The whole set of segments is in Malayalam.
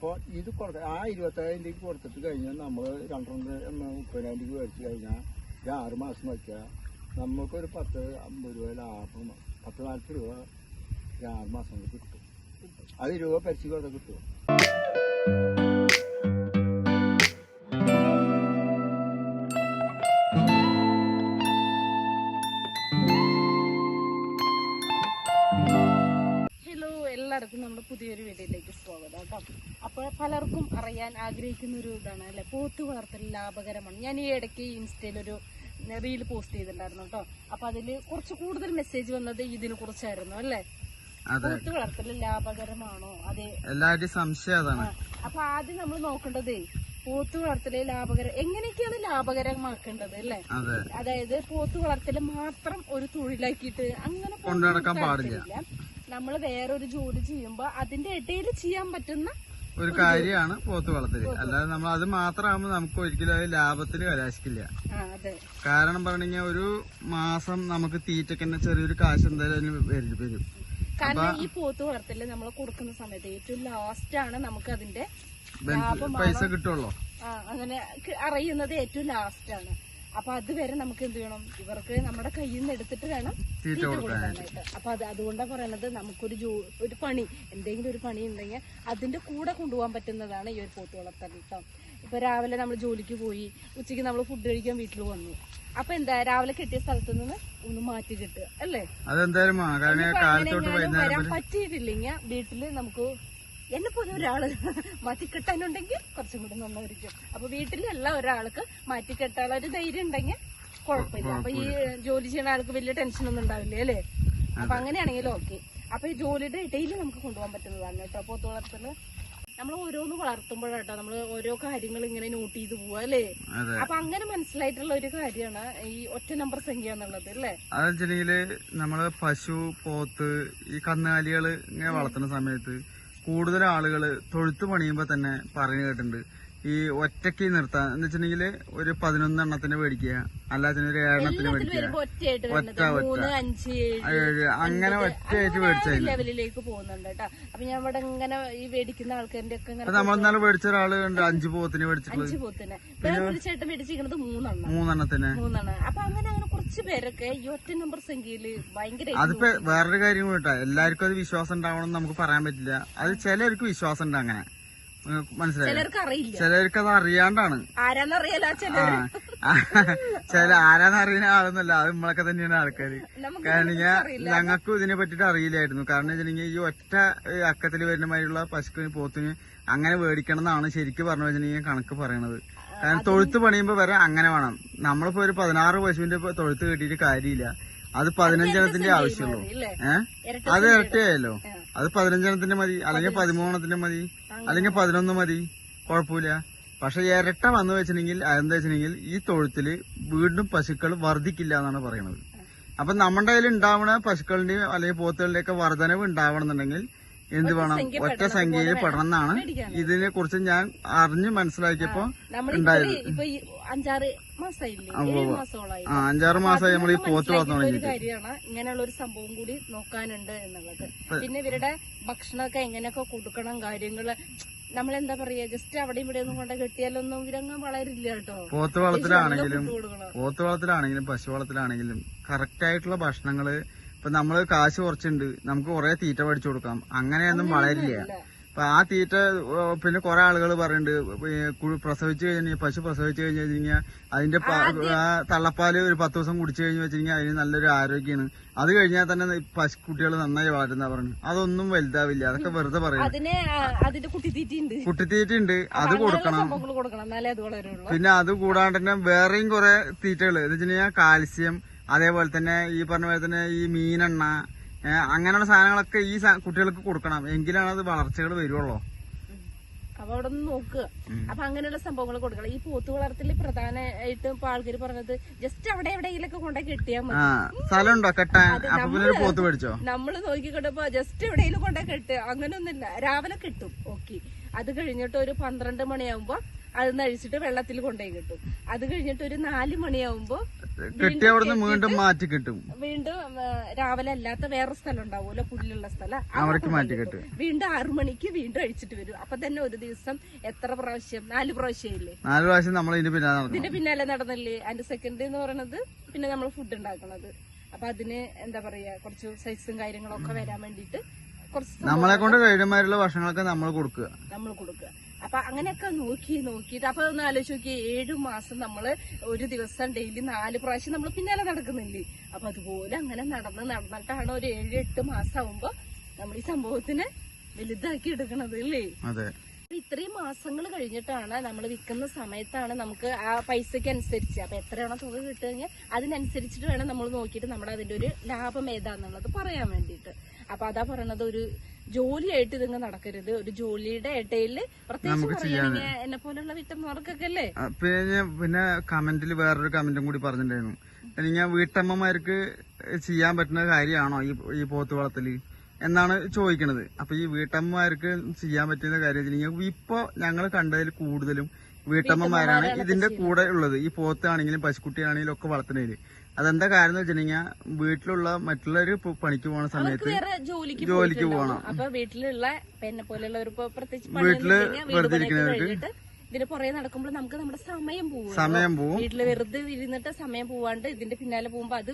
അപ്പോൾ ഇത് കൊടുക്ക ആ ഇരുപത്തേഴായിരം രൂപയ്ക്ക് കൊടുത്തിട്ട് കഴിഞ്ഞാൽ നമ്മൾ രണ്ടര മുപ്പതിനായിരം രൂപ മേടിച്ച് കഴിഞ്ഞാൽ ഒരു ആറ് മാസം വയ്ക്കുക നമുക്കൊരു പത്ത് അമ്പത് രൂപ ലാഭം പത്ത് നാൽപ്പത് രൂപ ഒരു ആറ് മാസം കൊണ്ട് കിട്ടും. അത് രൂപ പരിശീലനം കിട്ടും എല്ലാവർക്കും നമ്മുടെ പുതിയൊരു വീഡിയോയിലേക്ക് സ്വാഗതം കേട്ടോ. അപ്പോൾ പലർക്കും അറിയാൻ ആഗ്രഹിക്കുന്ന ഒരു ഇതാണ് അല്ലെ? പോത്ത് വളർത്തൽ ലാഭകരമാണ്. ഞാൻ ഈ ഇടയ്ക്ക് ഇൻസ്റ്റയിലൊരു റീൽ പോസ്റ്റ് ചെയ്തിട്ടുണ്ടായിരുന്നു കേട്ടോ. അപ്പോൾ അതിൽ കുറച്ച് കൂടുതൽ മെസ്സേജ് വന്നത് ഇതിനെ കുറിച്ചായിരുന്നു അല്ലേ? പോത്ത് വളർത്തൽ ലാഭകരമാണോ? അതെ. എല്ലാവരുടെയും സംശയം അതാണ്. അപ്പൊ ആദ്യം നമ്മൾ നോക്കേണ്ടത് പോത്ത് വളർത്തൽ ലാഭകരം എങ്ങനെയൊക്കെയാണ് ലാഭകരമാക്കേണ്ടത് അല്ലേ? അതെ. അതായത് പോത്ത് വളർത്തൽ മാത്രം ഒരു തൊഴിലാക്കിയിട്ട് അങ്ങനെ കൊണ്ടുനടക്കാൻ പാടില്ല. നമ്മൾ വേറൊരു ജോലി ചെയ്യുമ്പോ അതിന്റെ ഇടയിൽ ചെയ്യാൻ പറ്റുന്ന ഒരു കാര്യമാണ് പോത്ത് വളർത്തൽ. അല്ലാതെ നമ്മൾ അത് മാത്രമാകുമ്പോൾ നമുക്ക് ഒരിക്കലും അത് ലാഭത്തിൽ കലാശിക്കില്ല. കാരണം പറഞ്ഞാൽ ഒരു മാസം നമുക്ക് തീറ്റക്കന്നെ ചെറിയൊരു കാശ് എന്തായാലും അതിന് വരും കാരണം ഈ പോത്ത് വളർത്തൽ നമ്മൾ കൊടുക്കുന്ന സമയത്ത് ഏറ്റവും ലാസ്റ്റ് ആണ് നമുക്ക് അതിന്റെ പൈസ കിട്ടുള്ളൂ അങ്ങനെ അറിയുന്നത് ഏറ്റവും ലാസ്റ്റ് ആണ്. അപ്പൊ അതുവരെ നമുക്ക് എന്ത് ചെയ്യണം? ഇവർക്ക് നമ്മുടെ കയ്യിൽ നിന്ന് എടുത്തിട്ട് വേണം തീറ്റ കൊടുക്കാനായിട്ട്. അപ്പൊ അത് അതുകൊണ്ടാണ് പറയണത് നമുക്കൊരു ജോ ഒരു പണി എന്തെങ്കിലും ഒരു പണി ഉണ്ടെങ്കിൽ അതിന്റെ കൂടെ കൊണ്ടുപോകാൻ പറ്റുന്നതാണ് ഈ ഒരു പോത്ത് വളർത്തൽ കേട്ടോ ഇപ്പൊ രാവിലെ നമ്മൾ ജോലിക്ക് പോയി ഉച്ചയ്ക്ക് നമ്മൾ ഫുഡ് കഴിക്കാൻ വീട്ടിൽ വന്നു. അപ്പൊ എന്താ രാവിലെ കെട്ടിയ സ്ഥലത്ത് നിന്ന് ഒന്ന് മാറ്റി കിട്ടുക അല്ലേ? അതെന്തായാലും വരാൻ പറ്റിയിട്ടില്ലെങ്കിൽ വീട്ടിൽ നമുക്ക് എന്നെ പോലെ ഒരാൾ മാറ്റിക്കെട്ടാനുണ്ടെങ്കിൽ കുറച്ചും കൂടി നന്നായിരിക്കും. അപ്പൊ വീട്ടിലെല്ലാം ഒരാൾക്ക് മാറ്റിക്കെട്ടാനുള്ള ഒരു ധൈര്യം ഉണ്ടെങ്കിൽ കുഴപ്പമില്ല. അപ്പൊ ഈ ജോലി ചെയ്യുന്ന ആൾക്ക് വലിയ ടെൻഷനൊന്നും ഉണ്ടാവില്ല അല്ലേ? അപ്പൊ അങ്ങനെയാണെങ്കിൽ ഓക്കെ അപ്പൊ ഈ ജോലിയുടെ ഇടയിൽ നമുക്ക് കൊണ്ടുപോകാൻ പറ്റുന്നതാണ് കേട്ടോ. പോത്ത് വളർത്തൽ നമ്മൾ ഓരോന്ന് വളർത്തുമ്പോഴാട്ടോ നമ്മൾ ഓരോ കാര്യങ്ങൾ ഇങ്ങനെ നോട്ട് ചെയ്ത് പോവാ അല്ലേ? അപ്പൊ അങ്ങനെ മനസ്സിലായിട്ടുള്ള ഒരു കാര്യമാണ് ഈ ഒറ്റ നമ്പർ സംഖ്യ എന്നുള്ളത് അല്ലേ? അതെന്ന് വെച്ചിട്ടുണ്ടെങ്കിൽ നമ്മൾ പശു പോത്ത് ഈ കന്നുകാലികൾ ഇങ്ങനെ വളർത്തുന്ന സമയത്ത് കൂടുതൽ ആളുകൾ തൊഴുത്ത് പണിയുമ്പോൾ തന്നെ പറഞ്ഞു കേട്ടിട്ടുണ്ട്. ഈ ഒറ്റയ്ക്ക് നിർത്താൻ എന്ന് വെച്ചിട്ടുണ്ടെങ്കിൽ ഒരു പതിനൊന്നെണ്ണത്തിന് മേടിക്കുക. അല്ലാതെ ഒരു ഏഴെണ്ണത്തിന് മേടിക്കുക. ഒറ്റ ഒറ്റ. ഏഴ് അങ്ങനെ ഒറ്റയായിട്ട് മേടിച്ചു ലെവലിലേക്ക് പോകുന്നുണ്ട് കേട്ടോ. അപ്പൊ ഞാൻ ഇവിടെ ഇങ്ങനെ ഈ മേടിക്കുന്ന ആൾക്കാരുടെ ഒക്കെ നമ്മൾ ഇന്നലെ മേടിച്ച ഒരാൾ ഉണ്ട് അഞ്ചു പോത്തിന് മേടിച്ചിട്ടുള്ളത്. അഞ്ച് പോത്തിന്. വേറെ ഒരു ചേട്ടൻ മേടിച്ചിരിക്കുന്നത് മൂന്നെണ്ണം. മൂന്നെണ്ണത്തിന്. മൂന്നെണ്ണം. അപ്പൊ അങ്ങനെ അങ്ങനെ കുറച്ച് പേരൊക്കെ ഈ ഒറ്റ നമ്പർ സംഖ്യയിൽ ഭയങ്കര അതിപ്പോ വേറൊരു കാര്യം കേട്ടോ. എല്ലാവർക്കും അത് വിശ്വാസം ഉണ്ടാവണം നമുക്ക് പറയാൻ പറ്റില്ല. അത് ചിലർക്ക് വിശ്വാസം ഉണ്ട് അങ്ങനെ. മനസ്സിലായി? ചിലർക്ക് അറിയില്ല. ചിലർക്ക് അത് അറിയാണ്ടാണ്. ആരാന്നറിയാലോ ചിലർ? ചില ആരാന്ന് അറിയുന്ന ആളൊന്നുമല്ല. അത് നമ്മളൊക്കെ തന്നെയാണ് ആൾക്കാര്. കാരണം ഞങ്ങൾക്കും ഇതിനെ പറ്റിട്ട് അറിയില്ലായിരുന്നു. കാരണം വെച്ചിട്ടുണ്ടെങ്കിൽ ഈ ഒറ്റ അക്കത്തിൽ വരുന്ന മാതിരിയുള്ള പശുക്കിന് പോത്തിന് അങ്ങനെ മേടിക്കണം എന്നാണ് ശരിക്കും പറഞ്ഞു വെച്ചിട്ടുണ്ടെങ്കിൽ കണക്ക് പറയണത്. കാരണം തൊഴുത്ത് പണിയുമ്പോ വരെ അങ്ങനെ വേണം. നമ്മളിപ്പോ ഒരു പതിനാറ് പശുവിന്റെ തൊഴുത്ത് കെട്ടിയിട്ട് കാര്യമില്ല. അത് പതിനഞ്ചെണ്ണത്തിന്റെ ആവശ്യമുള്ളൂ ഏഹ് അത് ഇരട്ടിയായല്ലോ. അത് പതിനഞ്ചെണ്ണത്തിന്റെ മതി അല്ലെങ്കിൽ പതിമൂന്നെണ്ണത്തിന്റെ മതി അല്ലെങ്കിൽ പതിനൊന്ന് മതി. കുഴപ്പമില്ല. പക്ഷെ ഇരട്ട വന്നു വെച്ചിട്ടുണ്ടെങ്കിൽ എന്താ വെച്ചിട്ടുണ്ടെങ്കിൽ ഈ തൊഴുത്തിൽ വീണ്ടും പശുക്കൾ വർദ്ധിക്കില്ല എന്നാണ് പറയുന്നത്. അപ്പൊ നമ്മുടെ കയ്യിൽ ഉണ്ടാവണ പശുക്കളുടെയും അല്ലെങ്കിൽ പോത്തുകളുടെ ഒക്കെ വർധനവ് ഉണ്ടാവണം എന്നുണ്ടെങ്കിൽ എന്ത് വേണം? ഒറ്റ സംഖ്യയിൽ പെടണം എന്നാണ് ഇതിനെ കുറിച്ച് ഞാൻ അറിഞ്ഞ് മനസ്സിലാക്കിയപ്പോ ഉണ്ടായത്. അഞ്ചാറ് മാസമായില്ലേ ഏഴ് മാസത്തോളായി. ആ അഞ്ചാറ് മാസമായി നമ്മൾ ഈ പോത്ത് വളർത്താൻ ഒരു തുടങ്ങിയിട്ട് കാര്യമാണ് ഇങ്ങനെയുള്ള ഒരു സംഭവം കൂടി നോക്കാനുണ്ട് എന്നുള്ളത്. പിന്നെ ഇവരുടെ ഭക്ഷണമൊക്കെ എങ്ങനെയൊക്കെ കൊടുക്കണം കാര്യങ്ങൾ. നമ്മളെന്താ പറയാ ജസ്റ്റ് അവിടെ ഇവിടെ ഒന്നും കൊണ്ട് കെട്ടിയാലൊന്നും ഇവരങ്ങ് വളരില്ല കേട്ടോ. പോത്ത് വളത്തിലാണെങ്കിലും ഫുഡ് കൊടുക്കണം. പോത്ത് വളത്തിലാണെങ്കിലും പശു വളത്തിലാണെങ്കിലും കറക്റ്റ് ആയിട്ടുള്ള ഭക്ഷണങ്ങൾ ഇപ്പൊ നമ്മൾ കാശ് കുറച്ചുണ്ട് നമുക്ക് കുറെ തീറ്റ പഠിച്ചു കൊടുക്കാം. അങ്ങനെയൊന്നും വളരില്ല. അപ്പൊ ആ തീറ്റ പിന്നെ കുറെ ആളുകൾ പറയുന്നുണ്ട് പ്രസവിച്ചു കഴിഞ്ഞാൽ പശു പ്രസവിച്ചു കഴിഞ്ഞു കഴിഞ്ഞാൽ അതിന്റെ തള്ളപ്പാൽ ഒരു പത്ത് ദിവസം കുടിച്ചു കഴിഞ്ഞു വെച്ചിട്ടുണ്ടെങ്കിൽ അതിന് നല്ലൊരു ആരോഗ്യമാണ് അത് കഴിഞ്ഞാൽ തന്നെ പശു കുട്ടികൾ നന്നായി വളരുന്ന പറഞ്ഞു. അതൊന്നും വലുതാവില്ല അതൊക്കെ വെറുതെ പറയും കുട്ടിത്തീറ്റിണ്ട്. കുട്ടിത്തീറ്റ ഉണ്ട് അത് കൊടുക്കണം. പിന്നെ അത് കൂടാണ്ട് തന്നെ വേറെയും കുറെ തീറ്റകൾ എന്ന് വെച്ചിട്ടുണ്ടെങ്കിൽ കാൽസ്യം അതേപോലെ തന്നെ ഈ പറഞ്ഞ പോലെ തന്നെ ഈ മീനെണ്ണ അങ്ങനെയുള്ള സാധനങ്ങളൊക്കെ ഈ കുട്ടികൾക്ക് കൊടുക്കണം. എങ്കിലാണ് അത് വളർച്ചകൾ വരുള്ളൂ. അപ്പൊ അവിടെ നിന്ന് നോക്കുക അപ്പൊ അങ്ങനെയുള്ള സംഭവങ്ങൾ കൊടുക്കണം. ഈ പോത്ത് വളർത്തൽ പ്രധാനമായിട്ടും ഇപ്പൊ ആൾക്കാർ പറഞ്ഞത് ജസ്റ്റ് അവിടെ എവിടെയെങ്കിലൊക്കെ കൊണ്ടേ കെട്ടിയാൽ മതി. പോത്ത് മേടിച്ചോ? നമ്മൾ നോക്കിക്കൊണ്ടപ്പോ ജസ്റ്റ് എവിടെയെങ്കിലും കൊണ്ടേ കെട്ട് അങ്ങനെയൊന്നുമില്ല രാവിലെ കിട്ടും. ഓക്കെ അത് കഴിഞ്ഞിട്ട് ഒരു പന്ത്രണ്ട് മണിയാകുമ്പോ അതൊന്ന് അഴിച്ചിട്ട് വെള്ളത്തിൽ കൊണ്ടുപോയി കിട്ടും. അത് കഴിഞ്ഞിട്ട് ഒരു നാല് മണിയാവുമ്പോ കെട്ടി അവിടുന്ന് വീണ്ടും മാറ്റി കിട്ടും. വീണ്ടും രാവിലെ അല്ലാത്ത വേറെ സ്ഥലം ഉണ്ടാവുമല്ലോ പുല്ലുള്ള സ്ഥലം. അവിടേക്ക് മാറ്റി കിട്ടും. വീണ്ടും ആറു മണിക്ക് വീണ്ടും അഴിച്ചിട്ട് വരും. അപ്പൊ തന്നെ ഒരു ദിവസം എത്ര പ്രാവശ്യം? നാല് പ്രാവശ്യം ഇല്ലേ? നാല് പ്രാവശ്യം നമ്മൾ ഇതിന്റെ പിന്നാലെ ഇതിന്റെ പിന്നാലെ നടന്നില്ലേ? അതിന്റെ സെക്കൻഡ് എന്ന് പറയുന്നത് പിന്നെ നമ്മൾ ഫുഡ് ഉണ്ടാക്കണത്. അപ്പൊ അതിന് എന്താ പറയാ കുറച്ച് സൈസും കാര്യങ്ങളൊക്കെ വരാൻ വേണ്ടിട്ട് കുറച്ച് നമ്മളെ കൊണ്ട് കഴിയുമാരുള്ള ഭക്ഷണങ്ങളൊക്കെ നമ്മൾ കൊടുക്കുക. നമ്മൾ കൊടുക്കുക. അപ്പൊ അങ്ങനെയൊക്കെ നോക്കി നോക്കിയിട്ട് അപ്പൊ ഒന്ന് ആലോചിച്ച് നോക്കി ഏഴു മാസം നമ്മൾ ഒരു ദിവസം ഡെയിലി നാല് പ്രാവശ്യം നമ്മൾ പിന്നാലെ നടക്കുന്നില്ലേ? അപ്പൊ അതുപോലെ അങ്ങനെ നടന്ന് നടന്നിട്ടാണ് ഒരു ഏഴ് എട്ട് മാസം ആവുമ്പോ നമ്മൾ ഈ സംഭവത്തിന് വലുതാക്കി എടുക്കണത് അല്ലേ? ഇത്രയും മാസങ്ങൾ കഴിഞ്ഞിട്ടാണ് നമ്മൾ വിൽക്കുന്ന സമയത്താണ് നമുക്ക് ആ പൈസക്ക് അനുസരിച്ച് അപ്പൊ എത്രയാണോ തുക കിട്ടുകയെങ്കിൽ അതിനനുസരിച്ചിട്ട് വേണം നമ്മൾ നോക്കിയിട്ട് നമ്മുടെ അതിന്റെ ഒരു ലാഭം ഏതാന്നുള്ളത് പറയാൻ വേണ്ടിയിട്ട്. അപ്പൊ അതാ പറയണത് ഒരു ജോലിയായിട്ട് ഇതിങ്ങ് നടക്കരുത്. ഒരു ജോലിയുടെ ഇടയിൽ പ്രത്യേകിച്ച് പറയുകയാണെങ്കിൽ എന്നെ പോലുള്ള വീട്ടമ്മമാർക്കൊക്കെ അല്ലേ? പിന്നെ പിന്നെ കമന്റിൽ വേറൊരു കമന്റും കൂടി പറഞ്ഞിട്ടുണ്ടായിരുന്നു. അല്ലെങ്കിൽ വീട്ടമ്മമാർക്ക് ചെയ്യാൻ പറ്റുന്ന കാര്യമാണോ ഈ ഈ പോത്ത് വളത്തിൽ? എന്നാണ് ചോദിക്കണത്. അപ്പൊ ഈ വീട്ടമ്മമാർക്ക് ചെയ്യാൻ പറ്റുന്ന കാര്യം വെച്ചിട്ടുണ്ടെങ്കിൽ ഇപ്പൊ ഞങ്ങൾ കണ്ടതിൽ കൂടുതലും വീട്ടമ്മമാരാണ് ഇതിന്റെ കൂടെ ഉള്ളത്. ഈ പോത്താണെങ്കിലും പശുക്കുട്ടിയാണെങ്കിലും ഒക്കെ വളർത്തുന്നതിൽ. അതെന്താ കാരണം വെച്ചിട്ടുണ്ടെങ്കിൽ വീട്ടിലുള്ള മറ്റുള്ളവര് ഇപ്പൊ പണിക്ക് പോണ സമയത്ത് വേറെ ജോലിക്ക് ജോലിക്ക് പോയിട്ടുണ്ടാവും. അപ്പൊ വീട്ടിലുള്ള എന്നെ പോലെയുള്ളവർ ഇപ്പൊ പ്രത്യേകിച്ച് വീട്ടിൽ വെറുതെ ഇരിക്കുന്നവർക്ക് ഇതിന് പുറകെ നടക്കുമ്പോൾ നമുക്ക് നമ്മുടെ സമയം പോകും സമയം പോകും വീട്ടിൽ വെറുതെ ഇരുന്നിട്ട് സമയം പോവാണ്ട് ഇതിന്റെ പിന്നാലെ പോകുമ്പോ അത്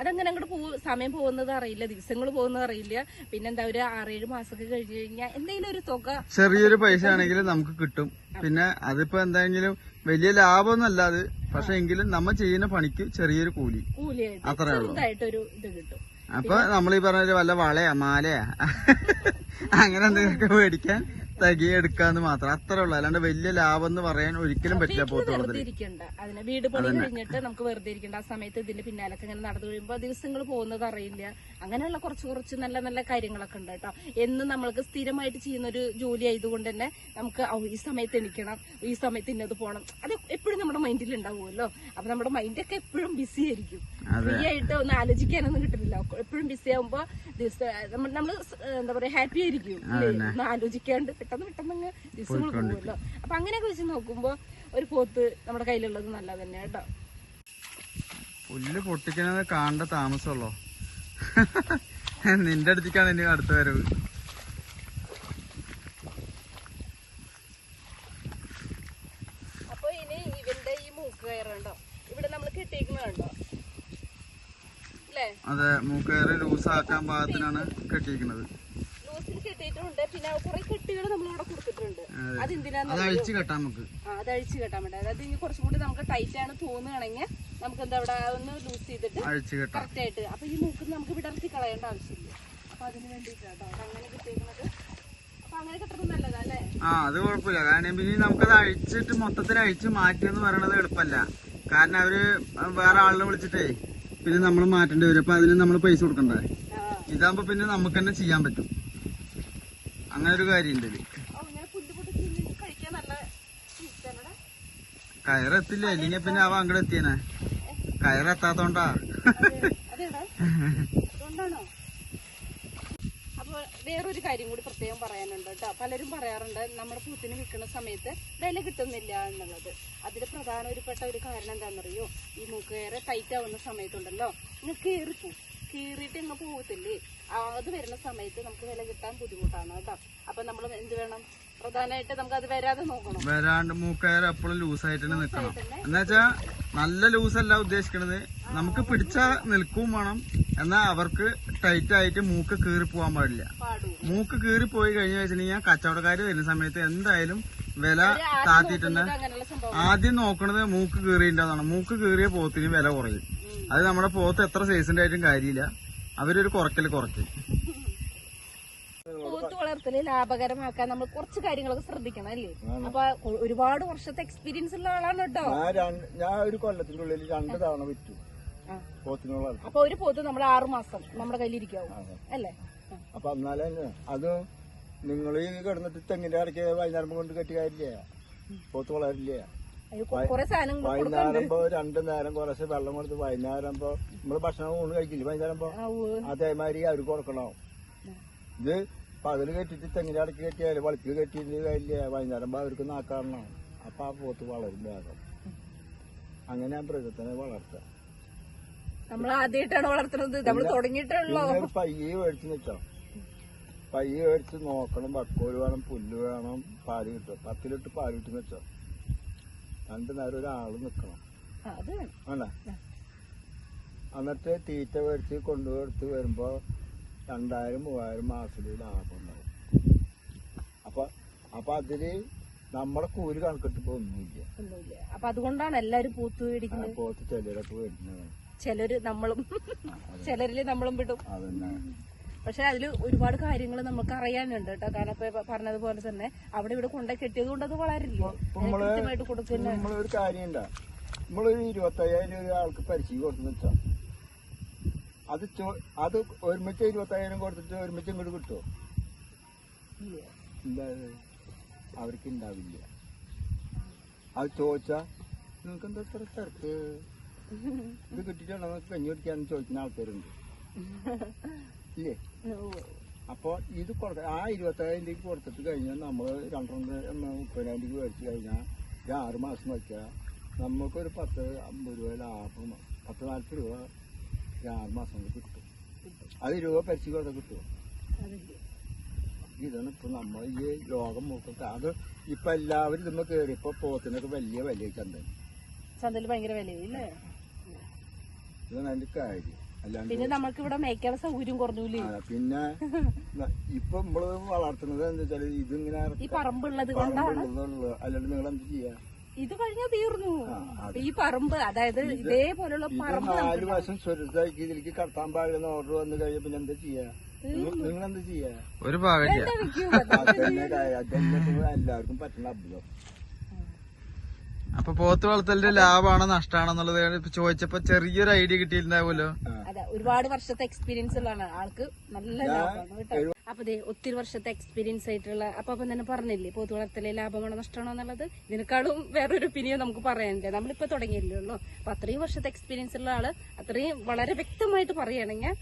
അതങ്ങനെ അങ്ങോട്ട് പോകും സമയം പോകുന്നത് അറിയില്ല. ദിവസങ്ങൾ പോകുന്നത് അറിയില്ല. പിന്നെന്താ ഒരു ആറേഴ് മാസമൊക്കെ കഴിഞ്ഞു കഴിഞ്ഞാൽ എന്തെങ്കിലും ഒരു തുക ചെറിയൊരു പൈസ ആണെങ്കിലും നമുക്ക് കിട്ടും. പിന്നെ അതിപ്പോ എന്തെങ്കിലും വലിയ ലാഭമൊന്നല്ല അത് പക്ഷെ എങ്കിലും നമ്മൾ ചെയ്യുന്ന പണിക്ക് ചെറിയൊരു കൂലി. കൂലിയായിട്ട് അത്രേ ഉള്ളൂ. ചെറുതായിട്ടൊരു ഇത് കിട്ടും. അപ്പൊ നമ്മൾ ഈ പറഞ്ഞ വല്ല വളയാ മാലയാ? അങ്ങനെ എന്തെങ്കിലുമൊക്കെ മേടിക്കാൻ തകിയ എടുക്കാന്ന് മാത്രം. അത്രേ ഉള്ളൂ. അല്ലാണ്ട് വലിയ ലാഭം എന്ന് പറയാൻ ഒരിക്കലും പറ്റില്ല പോത്തുള്ളത് ഇരിക്കണ്ട. അതിന് വീട് പണി കഴിഞ്ഞിട്ട് നമുക്ക് വെറുതെ ഇരിക്കണ്ട. ആ സമയത്ത് ഇതിന്റെ പിന്നാലൊക്കെ ഇങ്ങനെ നടന്നു കഴിയുമ്പോ ദിവസങ്ങൾ പോകുന്നത് അറിയില്ല. അങ്ങനെയുള്ള കുറച്ച് കുറച്ച് നല്ല നല്ല കാര്യങ്ങളൊക്കെ ഉണ്ട് കേട്ടോ. എന്നും നമ്മൾക്ക് സ്ഥിരമായിട്ട് ചെയ്യുന്ന ഒരു ജോലി ആയതുകൊണ്ട് തന്നെ നമുക്ക് ഈ സമയത്ത് എണിക്കണം. ഈ സമയത്ത് ഇന്നത് പോകണം അത് എപ്പോഴും നമ്മുടെ മൈൻഡിൽ ഉണ്ടാവുമല്ലോ. അപ്പൊ നമ്മുടെ മൈൻഡൊക്കെ എപ്പോഴും ബിസി ആയിരിക്കും. ഫ്രീ ആയിട്ട് ഒന്ന് ആലോചിക്കാനൊന്നും കിട്ടില്ല എപ്പോഴും ബിസി ആവുമ്പോ ദിവസം നമ്മൾ എന്താ പറയാ ഹാപ്പി ആയിരിക്കും. ആലോചിക്കാണ്ട് പെട്ടെന്ന് പെട്ടെന്ന് അങ്ങ് ദിവസങ്ങൾ പോകുമല്ലോ. അപ്പൊ അങ്ങനെയൊക്കെ വെച്ച് നോക്കുമ്പോ ഒരു പോത്ത് നമ്മുടെ കയ്യിലുള്ളത് നല്ലത് തന്നെ കേട്ടോ. പുല്ല് പൊട്ടിക്കുന്നത് കാണേണ്ട താമസമുള്ളോ? നിന്റെ അടുത്തേക്കാണ് എന്റെ അടുത്ത വരവ്. അപ്പൊ ഇനി ഇവന്റെ ഈ മൂക്ക് കയറുണ്ടോ ഇവിടെ നമ്മൾ കെട്ടിയിരിക്കുന്നത് അല്ലേ? അതെ മൂക്കയറ് ലൂസാക്കാൻ പാകത്തിനാണ് കെട്ടിയിരിക്കുന്നത്. കെട്ടിയിട്ടുണ്ട് പിന്നെ കുറെ കെട്ടുകൾ നമ്മളിവിടെ കൊടുത്തിട്ടുണ്ട്. അതെന്തിനാന്ന് അത് അഴിച്ചു കെട്ടാൻ നമുക്ക്. അത് അഴിച്ച് കെട്ടാൻ വേണ്ടി. അതായത് ഇനി കുറച്ചും കൂടി നമുക്ക് ടൈറ്റ് ആണ് തോന്നുകയാണെങ്കിൽ നമുക്ക് എന്താ അവിടെ ഒന്ന് ലൂസ് ചെയ്തിട്ട് കറക്റ്റ് ആയിട്ട്. അപ്പൊ ഈ മൂക്ക് നമുക്ക് വിടർത്തി കളയേണ്ട ആവശ്യമില്ല. അപ്പൊ അതിന് വേണ്ടിട്ടാട്ടോ അങ്ങനെ കിട്ടിയിരിക്കുന്നത് ആ അത് കുഴപ്പമില്ല. കാരണം പിന്നെ നമുക്കത് അഴിച്ചിട്ട് മൊത്തത്തിൽ അഴിച്ച് മാറ്റിയെന്ന് പറയണത് എളുപ്പമല്ല കാരണം അവർ വേറെ ആളിനെ വിളിച്ചിട്ടേ പിന്നെ നമ്മൾ മാറ്റേണ്ടി വരും. അപ്പൊ അതിന് നമ്മൾ പൈസ കൊടുക്കണ്ടേ? ഇതാകുമ്പോ പിന്നെ നമുക്ക് തന്നെ ചെയ്യാൻ പറ്റും. കഴിക്കാൻ നല്ല ഇഷ്ടമാണ് കയറെത്തില്ല? അല്ലെങ്കിൽ പിന്നെ അവ അങ്ങോട്ട് എത്തിയനെ. കയറെത്താത്തോണ്ടാ. വേറൊരു കാര്യം കൂടി പ്രത്യേകം പറയാനുണ്ട് കേട്ടോ. പലരും പറയാറുണ്ട് നമ്മുടെ പൂത്തിന് വിൽക്കുന്ന സമയത്ത് വില കിട്ടുന്നില്ല എന്നുള്ളത്. അതിൽ പ്രധാന ഒരു പെട്ട ഒരു കാരണം എന്താണെന്നറിയോ ഈ മൂക്കുകയറ് ടൈറ്റ് ആവുന്ന സമയത്തുണ്ടല്ലോ. ഇങ്ങ് കീറിപ്പോ കീറിയിട്ട് ഇങ്ങ് പോകത്തില്ലേ അത് വരുന്ന സമയത്ത് നമുക്ക് വില കിട്ടാൻ ബുദ്ധിമുട്ടാണ് കേട്ടോ. അപ്പൊ നമ്മൾ എന്ത് വേണം? പ്രധാനമായിട്ട് നമുക്ക് അത് വരാതെ നോക്കണം. വരാണ്ട് മൂക്കയർ എപ്പോഴും ലൂസായിട്ട് തന്നെ. നിൽക്കണം എന്നുവെച്ചാ നല്ല ലൂസ് അല്ല ഉദ്ദേശിക്കണത്. നമുക്ക് പിടിച്ചാ നിൽക്കും വേണം. എന്നാ അവർക്ക് ടൈറ്റ് ആയിട്ട് മൂക്ക് കീറി പോവാൻ പാടില്ല. പാടും. മൂക്ക് കീറി പോയി കഴിഞ്ഞു വെച്ചിട്ടുണ്ടെങ്കിൽ കച്ചവടക്കാര് വരുന്ന സമയത്ത് എന്തായാലും വില താത്തിട്ട് തന്നെ അങ്ങനെയുള്ള സംഭവം ആദ്യം നോക്കണത് മൂക്ക് കീറിയിട്ടാണ്. മൂക്ക് കീറിയ പോത്തിന് വില കുറയും. അത് നമ്മുടെ പോത്ത് എത്ര സൈസിന്റെ ആയിട്ടും കാര്യമില്ല. അവരൊരു കുറക്കൽ കുറയ്ക്കും. പോത്ത് വളർത്തൽ ലാഭകരമാക്കാൻ നമ്മൾ കുറച്ച് കാര്യങ്ങളൊക്കെ ശ്രദ്ധിക്കണം അല്ലേ? അപ്പൊ ഒരുപാട് വർഷത്തെ എക്സ്പീരിയൻസ് ഉള്ള ആളാണ് കേട്ടോ. ഞാൻ ഞാൻ ഒരു കൊല്ലത്തിന്റെ ഉള്ളിൽ രണ്ട് തവണ വിറ്റു. അപ്പൊ ഒരു പോത്ത് നമ്മൾ ആറു മാസം നമ്മുടെ കയ്യിലിരിക്കാവും അല്ലേ. അപ്പൊ എന്നാലേ അത് നിങ്ങൾ ഈ കിടന്നിട്ട് തെങ്ങിന്റെ ഇടയ്ക്ക് വൈകുന്നേരം കൊണ്ട് കെട്ടി കാര്യമില്ല? പോത്ത് വളരില്ല? അതിന് കൊ- കുറെ സാധനങ്ങൾ കൊടുക്കാനുണ്ട് വൈകുന്നേരം ഇപ്പൊ രണ്ടു നേരം കുറച്ച് വെള്ളം കൊടുത്ത് വൈകുന്നേരം ഇപ്പൊ നമ്മൾ ഭക്ഷണം ഊണ് കഴിക്കില്ല? വൈകുന്നേരം ഇപ്പൊ ആ, ഉവ്വ്. അതേമാതിരി അവർക്ക് കൊടുക്കണം? ഇത് പകൽ കെട്ടിട്ട് തെങ്ങിന്റെ അടക്കി കെട്ടിയാൽ വളപ്പിൽ കെട്ടിയിട്ട് കാര്യമില്ല വൈകുന്നേരം ഇപ്പൊ അവർക്ക് നാക്കാറണം അപ്പൊ ആ പോത്ത് വളരും വേഗം. അങ്ങനെ ആ മൃഗത്തിനെ വളർത്ത നമ്മൾ ആദ്യമായിട്ടാണ് വളർത്തുന്നത്. നമ്മൾ തുടങ്ങിയിട്ടുള്ളൂ പിന്നെ ഒരു പയ്യെ മേടിച്ച് നിൽക്കാം പയ്യെ മേടിച്ച് നോക്കണം. വക്കോൽ വേണം പുല്ല് വേണം പാൽ കിട്ടും. പത്തിലിട്ട് പാൽ കിട്ടും വെച്ചോ. രണ്ടു നേരം ഒരാൾ നിക്കണം. അല്ല എന്നിട്ട് തീറ്റ മേടിച്ച് കൊണ്ടുപോയിട്ട് വരുമ്പോ രണ്ടായിരം മൂവായിരം മാസത്തിൽ ലാഭം ഉണ്ടാവും. അപ്പൊ അപ്പൊ അതിൽ നമ്മളെ കൂലി കണക്കിട്ടിപ്പോ ഒന്നുമില്ല. ഒന്നുമില്ല. അപ്പൊ അതുകൊണ്ടാണ് എല്ലാരും പൂത്ത് മേടിക്കുന്നത്. പോത്ത് ചിലരൊക്കെ മേടിക്കുന്നത് ചിലര് നമ്മളും ചിലരിൽ നമ്മളും വിടും. അതന്നെ. പക്ഷെ അതിൽ ഒരുപാട് കാര്യങ്ങൾ നമുക്ക് അറിയാനുണ്ട് കേട്ടോ. കാരണം ഇപ്പൊ പറഞ്ഞതുപോലെ തന്നെ അവിടെ ഇവിടെ കൊണ്ടേ കെട്ടിയത് കൊണ്ട് അത് വളരില്ല? കൃത്യമായിട്ട് കൊടുക്കുന്ന നമ്മളൊരു കാര്യമില്ല നമ്മളൊരു ഇരുപത്തയ്യായിരം രൂപ ആൾക്ക് പരിശീലനം കൊടുത്തു വെച്ചാ അത് അത് ഒരുമിച്ച് ഇരുപത്തയ്യായിരം കൊടുത്തിട്ട് ഒരുമിച്ച് ഇങ്ങോട്ട് കിട്ടുമോ അവർക്ക് ഉണ്ടാവില്ല അത് ചോദിച്ചാ നിങ്ങൾക്ക് എന്താ ഇത്ര തിരക്ക്? ഇത് കിട്ടിയിട്ടാണോ നിങ്ങൾക്ക് കഞ്ഞി കുടിക്കാന്ന് ചോദിക്കുന്ന ആൾക്കാരുണ്ട്. ഇല്ലേ? അപ്പൊ ഇത് കൊടുക്ക ആ ഇരുപത്തേഴായിരം രൂപയ്ക്ക് കൊടുത്തിട്ട് കഴിഞ്ഞാൽ നമ്മൾ രണ്ടര മുപ്പതിനായിരം രൂപ മേടിച്ച് കഴിഞ്ഞാൽ ഈ ആറ് മാസം വയ്ക്കുക നമുക്കൊരു പത്ത് അമ്പത് രൂപ ലാഭം പത്ത് നാൽപ്പത് രൂപ ഈ ആറ് മാസം കൊണ്ട് കിട്ടും. അത് രൂപ പരിച്ചു കൊടുത്ത കിട്ടുമോ ഇതാണ് ഇപ്പൊ നമ്മൾ ഈ ലോകം മൊത്തത്തെ അത് ഇപ്പൊ എല്ലാവരും ഇതുമ്മ കയറിയപ്പോ പോത്തിനൊക്കെ വലിയ വലിയ ചന്തൻ ചന്തയിൽ ഭയങ്കര വിലയില്ലേ ഇതാണ് അതിന്റെ കാര്യം. പിന്നെ നമുക്ക് ഇവിടെ മേക്കാൻ സൗകര്യം കുറഞ്ഞൂലേ? പിന്നെ ഇപ്പൊ നമ്മൾ വളർത്തുന്നത് എന്താ വെച്ചാൽ ഇതിങ്ങനെ ഈ പറമ്പുള്ളത് കൊണ്ടാണ്. അല്ലാണ്ട് നിങ്ങൾ എന്ത് ചെയ്യാ? ഇത് കഴിഞ്ഞാൽ തീർന്നു. ഈ പറമ്പ് അതായത് ഇതേപോലുള്ള പറമ്പ് നാല് വർഷം സ്വരത്താക്കി ഇതിലേക്ക് കടത്താൻ പാടില്ലെന്ന് ഓർഡർ വന്നു കഴിഞ്ഞാൽ പിന്നെ എന്താ ചെയ്യാ? നിങ്ങൾ എന്താ ചെയ്യാ? ഒരു എല്ലാവർക്കും പറ്റുന്ന അത്ഭുതം അപ്പൊ പോത്ത് വളർത്തലിന്റെ ലാഭമാണോ നഷ്ടമാണോ എന്നുള്ളത് ചോദിച്ചപ്പോ ചെറിയൊരു ഐഡിയ കിട്ടിയിട്ടുണ്ടാവുമല്ലോ. അതെ ഒരുപാട് വർഷത്തെ എക്സ്പീരിയൻസ് ഉള്ളതാണ്. ആൾക്ക് നല്ല ലാഭമാണ് കേട്ടോ. അപ്പൊ ദേ ഒത്തിരി വർഷത്തെ എക്സ്പീരിയൻസ് ആയിട്ടുള്ള അപ്പൊ അപ്പം തന്നെ പറഞ്ഞില്ലേ പോത്ത് വളർത്തലെ ലാഭമാണോ നഷ്ടമാണോ എന്നുള്ളത്? ഇതിനേക്കാളും വേറൊരു ഒപ്പീനിയൻ നമുക്ക് പറയാനില്ല നമ്മളിപ്പോ തുടങ്ങിയില്ലേ ഉള്ളൂ. അപ്പൊ അത്രയും വർഷത്തെ എക്സ്പീരിയൻസ് ഉള്ള ആൾ അത്രയും വളരെ വ്യക്തമായിട്ട് പറയുകയാണെങ്കിൽ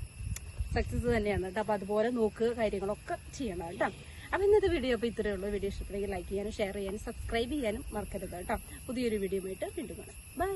സക്സസ് തന്നെയാണ് കേട്ടോ. അപ്പൊ അതുപോലെ നോക്കുക കാര്യങ്ങളൊക്കെ ചെയ്യണം കേട്ടോ. അപ്പൊ ഇന്നത്തെ വീഡിയോ അപ്പോൾ ഇത്രയേ ഉള്ളൂ. വീഡിയോ ഇഷ്ടപ്പെടുമെങ്കിൽ ലൈക്ക് ചെയ്യാനും ഷെയർ ചെയ്യാനും സബ്സ്ക്രൈബ് ചെയ്യാനും മറക്കരുത് കേട്ടോ. പുതിയൊരു വീഡിയോ ആയിട്ട് വീണ്ടും കാണാം. ബൈ